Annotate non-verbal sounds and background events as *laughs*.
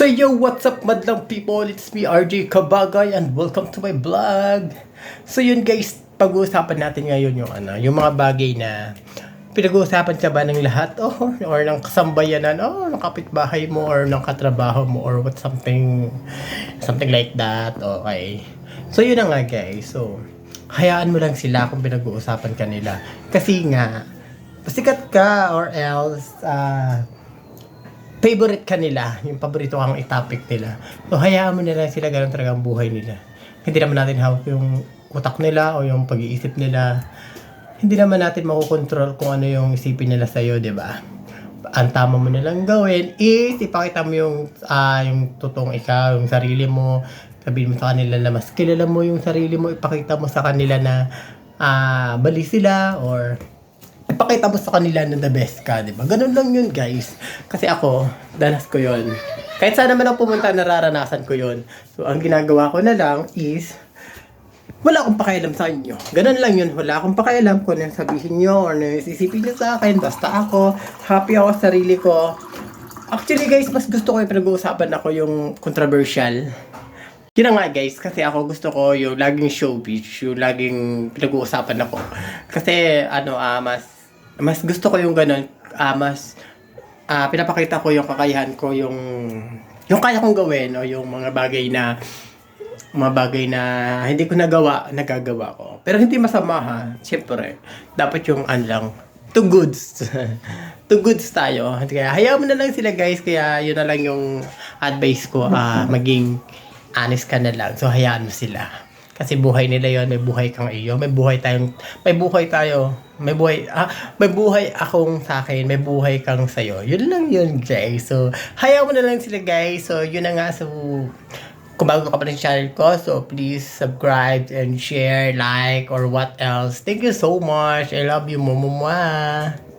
So yo, what's up madlang people? It's me RJ Kabagay and welcome to my vlog. So yun guys, pag-uusapan natin ngayon yung ano, yung mga bagay na pinag-uusapan ka ba ng lahat *laughs* oh, or ng kasambayanan oh, ng kapitbahay mo or ng katrabaho mo or what something something like that. Okay. So yun na nga guys. So hayaan mo lang sila kung pinag-uusapan ka nila. Kasi nga sikat ka or else ah favorite ka nila, yung paborito kang topic nila. So, hayaan mo nila sila, ganun talaga ang buhay nila. Hindi naman natin hawak yung utak nila o yung pag-iisip nila. Hindi naman natin makukontrol kung ano yung isipin nila sa'yo, di ba? Ang tama mo nilang gawin is ipakita mo yung, ah, yung totoong ikaw, yung sarili mo. Sabihin mo sa kanila na mas kilala mo yung sarili mo. Ipakita mo sa kanila na ah, bali sila or ipakita mo sa kanila na the best ka, di ba? Ganun lang yun, guys. Kasi ako, danas ko yun. Kahit saan naman ako pumunta, nararanasan ko yun. So, ang ginagawa ko na lang is, wala akong pakialam sa inyo. Ganun lang yun. Wala akong pakialam kung ano sabihin nyo or ano isisipin nyo sa akin. Basta ako, happy ako sa sarili ko. Actually, guys, mas gusto ko yung pinag-uusapan ako yung controversial. Yun nga guys, kasi ako gusto ko yung laging showbiz, yung laging pinag-uusapan ako. Kasi ano, ah, mas mas gusto ko yung ganun, ah, mas ah, pinapakita ko yung kakayahan ko, yung yung kaya kong gawin o yung mga bagay na mga bagay na hindi ko nagawa, nagagawa ko. Pero hindi masama ha, siyempre. Dapat yung ano lang, two goods. *laughs* two goods tayo. Kaya hayaan mo na lang sila guys, kaya yun na lang yung advice ko, ah, maging honest ka na lang. So, hayaan mo sila. Kasi buhay nila yon may buhay kang iyo, may buhay tayong, may buhay tayo, may buhay, ah, may buhay akong sa akin, may buhay kang sa'yo. Yun lang yun, guys. So, hayaan mo na lang sila, guys. So, yun na nga. So, kung bago ka pa sa channel ko, so please subscribe and share, like, or what else. Thank you so much. I love you, mama.